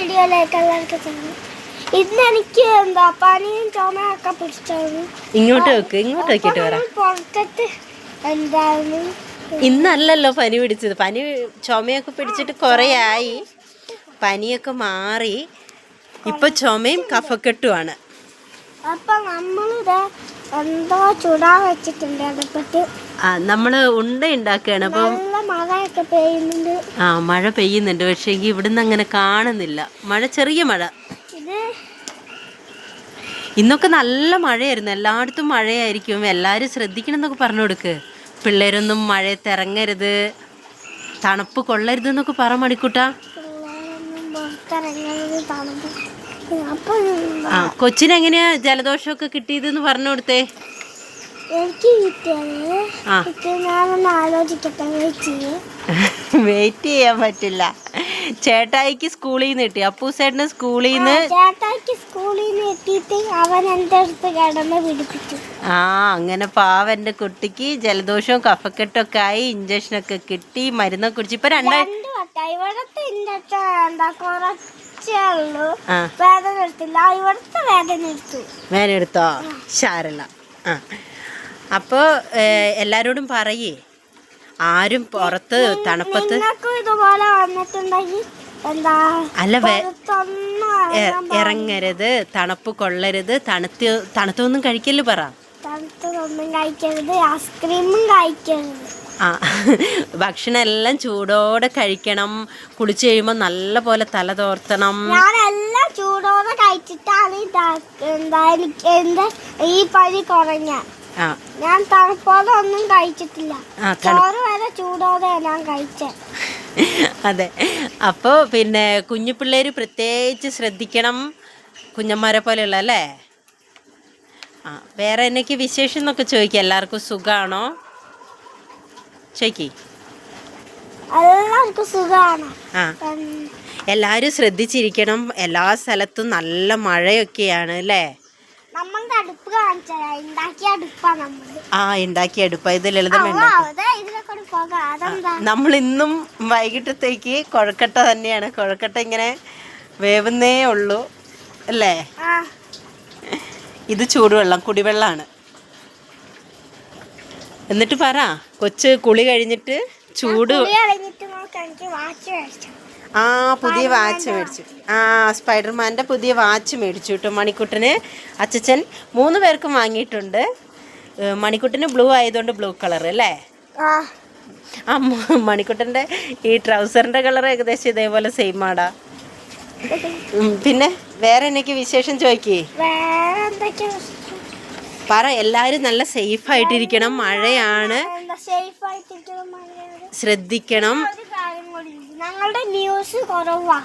വീഡിയോയിലേക്ക് എല്ലാവർക്കും സ്വാഗതം. ഇന്ന് എനിക്ക് എന്താ പനിയും ചുമയൊക്കെ പിടിച്ചായിരുന്നു ഇങ്ങോട്ട് വെക്ക് ഇങ്ങോട്ട് വെക്കിട്ട് വരാം. പുറത്തിട്ട് എന്താണ് ഇന്നല്ലല്ലോ പനി പിടിച്ചത്. പനി ചുമയൊക്കെ പിടിച്ചിട്ട് കുറേ ആയി. പനിയൊക്കെ മാറി. ഇപ്പൊ ചുമയും കഫക്കെട്ടുമാണ്. അപ്പൊ നമ്മളിത് എന്തോ ചുടാൻ വെച്ചിട്ടുണ്ട്. അടുപ്പത്ത് ആ നമ്മൾ ഉണ്ട ഉണ്ടാക്കുകയാണ്. അപ്പം മഴയൊക്കെ പെയ്യുന്നുണ്ട്. ആ മഴ പെയ്യുന്നുണ്ട്. പക്ഷേ എങ്കിൽ ഇവിടുന്ന് അങ്ങനെ കാണുന്നില്ല. മഴ ചെറിയ മഴ. ഇന്നൊക്കെ നല്ല മഴയായിരുന്നു. എല്ലായിടത്തും മഴയായിരിക്കും. എല്ലാവരും ശ്രദ്ധിക്കണം എന്നൊക്കെ പറഞ്ഞു കൊടുക്ക്. പിള്ളേരൊന്നും മഴയത്ത് ഇറങ്ങരുത്. തണുപ്പ് കൊള്ളരുത് എന്നൊക്കെ പറ മണിക്കൂട്ട. ആ കൊച്ചിനെങ്ങനെയാ ജലദോഷമൊക്കെ കിട്ടിയതെന്ന് പറഞ്ഞു കൊടുത്തേ. എനിക്ക് വെയിറ്റ് ചെയ്യാൻ പറ്റില്ല. ചേട്ടായിക്ക് സ്കൂളിൽ നിന്ന് കിട്ടി. അപ്പൂസേട്ടന് സ്കൂളിൽ നിന്ന് ചേട്ടായിക്ക് സ്കൂളിൽ നിന്ന് എത്തിയിട്ട് അവൻ എന്റെ അടുത്ത് കടന്ന് പിടിപ്പിച്ചു. ആ അങ്ങനെ പാവന്റെ കുട്ടിക്ക് ജലദോഷവും കഫക്കെട്ടൊക്കെ ആയി ഇഞ്ചക്ഷനൊക്കെ കിട്ടി മരുന്നൊക്കെ കുടിച്ച്. ഇപ്പൊ രണ്ടാഴ്ച ഇവിടുത്തെ ഇഞ്ചക്ഷൻ എന്താ കുറച്ചേ ഉള്ളൂ. വേദന എടുത്തില്ല. ഇവിടുത്തെ വേദന എടുത്തു. വേദന എടുത്തോ? ശാരല്ല. ആ. അപ്പോൾ എല്ലാരോടും പറയേ. ആരും പുറത്ത് തണുപ്പത്ത് അല്ല. ഇറങ്ങരുത് തണുപ്പ് കൊള്ളരുത് തണുത്ത് തണുത്തൊന്നും കഴിക്കൽ പറ. തണുത്തതൊന്നും കഴിക്കരുത് ഐസ്ക്രീമും കഴിക്കരുത്. ആ ഭക്ഷണം എല്ലാം ചൂടോടെ കഴിക്കണം കുളിച്ചു കഴിയുമ്പോൾ നല്ല പോലെ തല തോർത്തണം. ഞാനെല്ലാം ചൂടോടെ കഴിച്ചിട്ടാണ് ഈ പനി കുറഞ്ഞ ഞാൻ തണുപ്പോടെ ഒന്നും കഴിച്ചിട്ടില്ല. ചോറ് വരെ ചൂടോടെ ഞാൻ കഴിച്ചേ. അതെ. അപ്പോൾ പിന്നെ കുഞ്ഞു പിള്ളേർ പ്രത്യേകിച്ച് ശ്രദ്ധിക്കണം കുഞ്ഞന്മാരെ പോലെയുള്ള അല്ലേ? ആ വേറെ എന്നൊക്കെ വിശേഷം എന്നൊക്കെ ചോദിക്ക. എല്ലാവർക്കും സുഖാണോ? ചോദിക്കേ. എല്ലാവർക്കും സുഖമാണ് ആ. എല്ലാവരും ശ്രദ്ധിച്ചിരിക്കണം. എല്ലാ സ്ഥലത്തും നല്ല മഴയൊക്കെയാണ് അല്ലേ? നമ്മളുടെ അടുപ്പ് കാണിച്ചാ ഉണ്ടാക്കിയ അടുപ്പാ നമ്മൾ ആ ഉണ്ടാക്കിയ അടുപ്പ. ഇത് ലളിതം ആ, ഉണ്ടാക്കി അതെ ഇതിലൊക്കെ ഒരു നമ്മൾ ഇന്നും വൈകിട്ടത്തേക്ക് കുഴക്കട്ട തന്നെയാണ്. കുഴക്കട്ട ഇങ്ങനെ വേവുന്നേ ഉള്ളൂ. അല്ലേ? ഇത് ചൂടുവെള്ളം കുടിവെള്ളാണ്. എന്നിട്ട് പറ കൊച്ച് കുളി കഴിഞ്ഞിട്ട് ചൂട് കഴിഞ്ഞിട്ട് ആ പുതിയ വാച്ച് മേടിച്ചു. ആ സ്പൈഡർമാന്റെ പുതിയ വാച്ച് മേടിച്ചു കേട്ടോ മണിക്കുട്ടന്. അച്ചച്ചൻ മൂന്ന് പേർക്കും വാങ്ങിയിട്ടുണ്ട്. മണിക്കുട്ടന് ബ്ലൂ ആയതുകൊണ്ട് ബ്ലൂ കളർ അല്ലേ? ആ. മണിക്കുട്ടന്റെ ഈ ട്രൗസറിന്റെ കളർ ഏകദേശം ഇതേപോലെ സെയിം ആടാ. പിന്നെ വേറെ എന്നൊക്കെ വിശേഷം ചോദിക്കേ പറ എല്ലാവരും നല്ല സേഫ് ആയിട്ടിരിക്കണം മഴയാണ്. ശ്രദ്ധിക്കണം ഒരു കാര്യം കൂടി ഉണ്ട്. ഞങ്ങളുടെ ന്യൂസ് കുറവാ.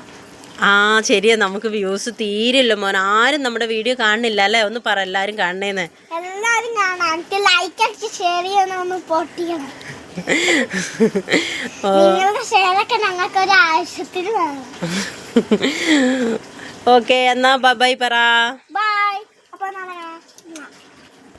ആ ശരിയാ. നമുക്ക് വ്യൂസ് തീരില്ല മോൻ ആരും നമ്മുടെ വീഡിയോ കാണുന്നില്ല അല്ലേ? ഒന്ന് പറ എല്ലാരും കാണണേന്ന്. എല്ലാരും കാണാം. എനിക്ക് ലൈക്ക് അടിച്ച് ഷെയർ ചെയ്യണം ഒന്ന് പൊട്ടിക്കണം ഓ. നിങ്ങളുടെ ഞങ്ങൾക്ക് ഒരു ആവശ്യത്തിന് വേണം. ഓക്കെ എന്നാ ബൈ പറ. ബൈ